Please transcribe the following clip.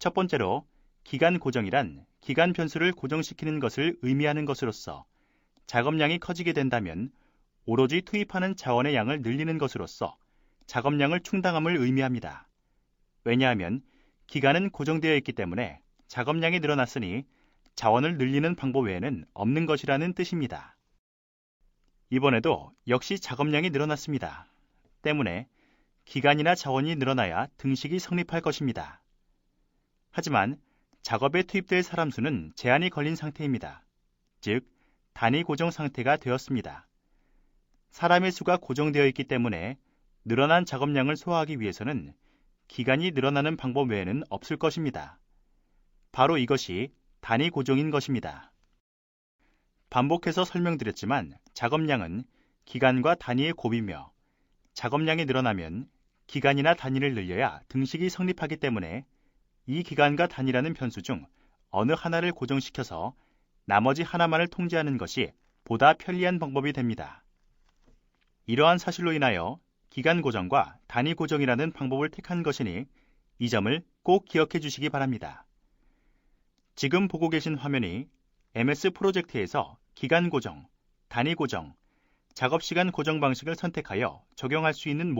첫 번째로 기간 고정이란 기간 변수를 고정시키는 것을 의미하는 것으로서 작업량이 커지게 된다면 오로지 투입하는 자원의 양을 늘리는 것으로서 작업량을 충당함을 의미합니다. 왜냐하면 기간은 고정되어 있기 때문에 작업량이 늘어났으니 자원을 늘리는 방법 외에는 없는 것이라는 뜻입니다. 이번에도 역시 작업량이 늘어났습니다. 때문에 기간이나 자원이 늘어나야 등식이 성립할 것입니다. 하지만 작업에 투입될 사람 수는 제한이 걸린 상태입니다. 즉, 단위 고정 상태가 되었습니다. 사람의 수가 고정되어 있기 때문에 늘어난 작업량을 소화하기 위해서는 기간이 늘어나는 방법 외에는 없을 것입니다. 바로 이것이 단위 고정인 것입니다. 반복해서 설명드렸지만 작업량은 기간과 단위의 곱이며 작업량이 늘어나면 기간이나 단위를 늘려야 등식이 성립하기 때문에 이 기간과 단위라는 변수 중 어느 하나를 고정시켜서 나머지 하나만을 통제하는 것이 보다 편리한 방법이 됩니다. 이러한 사실로 인하여 기간 고정과 단위 고정이라는 방법을 택한 것이니 이 점을 꼭 기억해 주시기 바랍니다. 지금 보고 계신 화면이 MS 프로젝트에서 기간 고정, 단위 고정, 작업 시간 고정 방식을 선택하여 적용할 수 있는